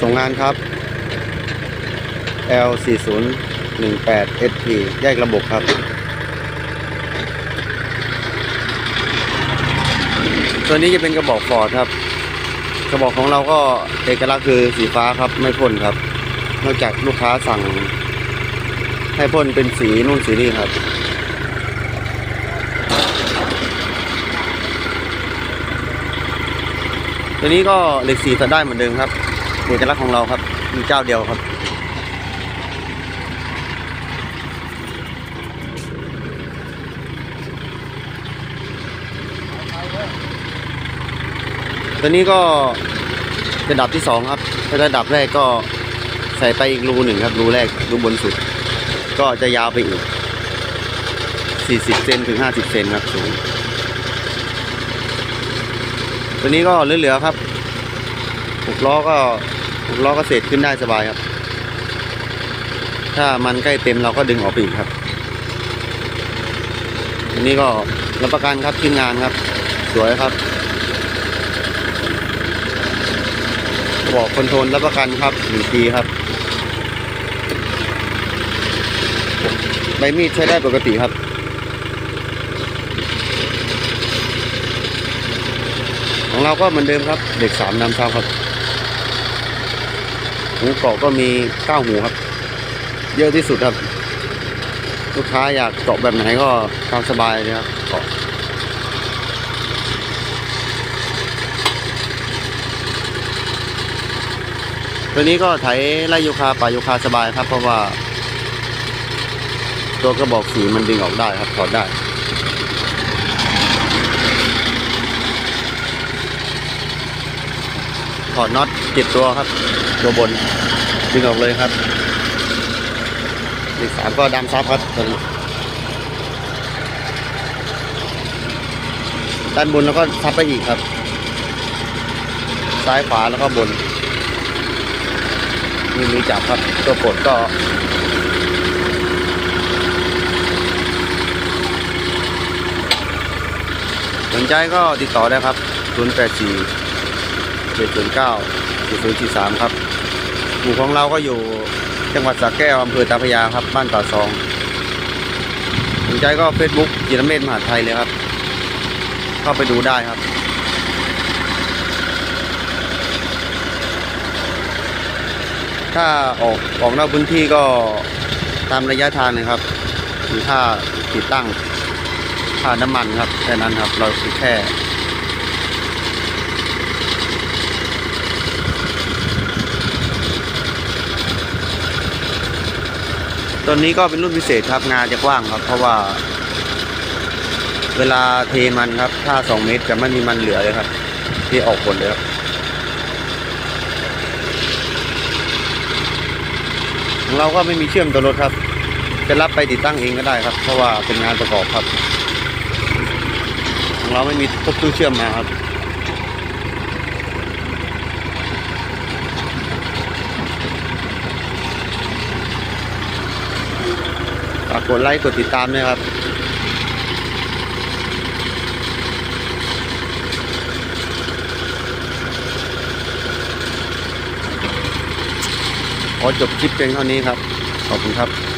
ส่งงานครับ L 4 0 1 8 SP แยกระบบครับ ตัวนี้จะเป็นกระบอกฟอร์ดครับ กระบอกของเราก็เอกลักษณ์คือสีฟ้าครับไม่พ่นครับ นอกจากลูกค้าสั่ง ให้พ่นเป็นสีนู่นสีนี่ครับตัวนี้ก็เหล็กสีตัดได้เหมือนเดิมครับ เอกลักษณ์ของเราครับมีเจ้าเดียวครับ ตัวนี้ก็ระดับที่สองครับระดับแรกก็ใส่ไปอีกรูหนึ่งครับรูแรกรูบนสุด ก็จะยาวไปอีก 40เซนถึง 50เซนครับสูงตัวนี้ก็เหลือๆครับหกล้อก็ หกล้อก็เศษขึ้นได้สบายครับ ถ้ามันใกล้เต็มเราก็ดึงออกปอีกครับอันนี้ก็รับประกันครับทีมงานครับ สวยครับบอกคอนโทรลรับประกันครับหนึ่งปีครับใบมีดใช้ได้ปกติครับของเราก็เหมือนเดิมครับ เด็กสามนำซ้ำครับ หูเกาะก็มีเก้าหูครับ เยอะที่สุดครับ ลูกค้าอยากเกาะแบบไหนก็ตามสบายเลยครับเกาะตัวนี้ก็ไถไล่ยูคาป่ายูคาสบายครับ เพราะว่า ตัวกระบอกสีมันดึงออกได้ครับถอดได้ อดน็อตเจ็ดตัวครับ ตัวบนดึงออกเลยครับอีกสามก็ดำซับครับตัวนี้ด้านบนแล้วก็ซับไปอีกครับ ซ้ายขวาแล้วก็บนมีมีจับครับ ตัวกดก็สนใจก็ติดต่อได้ครับ 084 709.043 ครับหมู่ของเราก็อยู่จังหวัดสระแก้วอำเภอตาพยาครับ บ้านป่าซองสนใจก็ Facebook จิรเมธมหาไทยเลยครับ เข้าไปดูได้ครับถ้าออกออกนอกพื้นที่ก็ตามระยะทางนะครับหรือถ้าติดตั้งค่าน้ำมันครับแค่นั้นครับ เราคือแค่ ตัวนี้ก็เป็นรุ่นพิเศษครับงานจะกว้างครับ เพราะว่า เวลาเทมันครับ ถ้า2เมตรจะไม่มีมันเหลือเลยครับ ที่ออกผลเลยครับของเราก็ไม่มีเชื่อมตัวรถครับ จะรับไปติดตั้งเองก็ได้ครับ เพราะว่าเป็นงานประกอบครับของเราไม่มีพวกตู้เชื่อมมาครับ ฝาก กดไลค์กดติดตามด้วยครับขอจบคลิปเพียงเท่านี้ครับ ขอบคุณครับ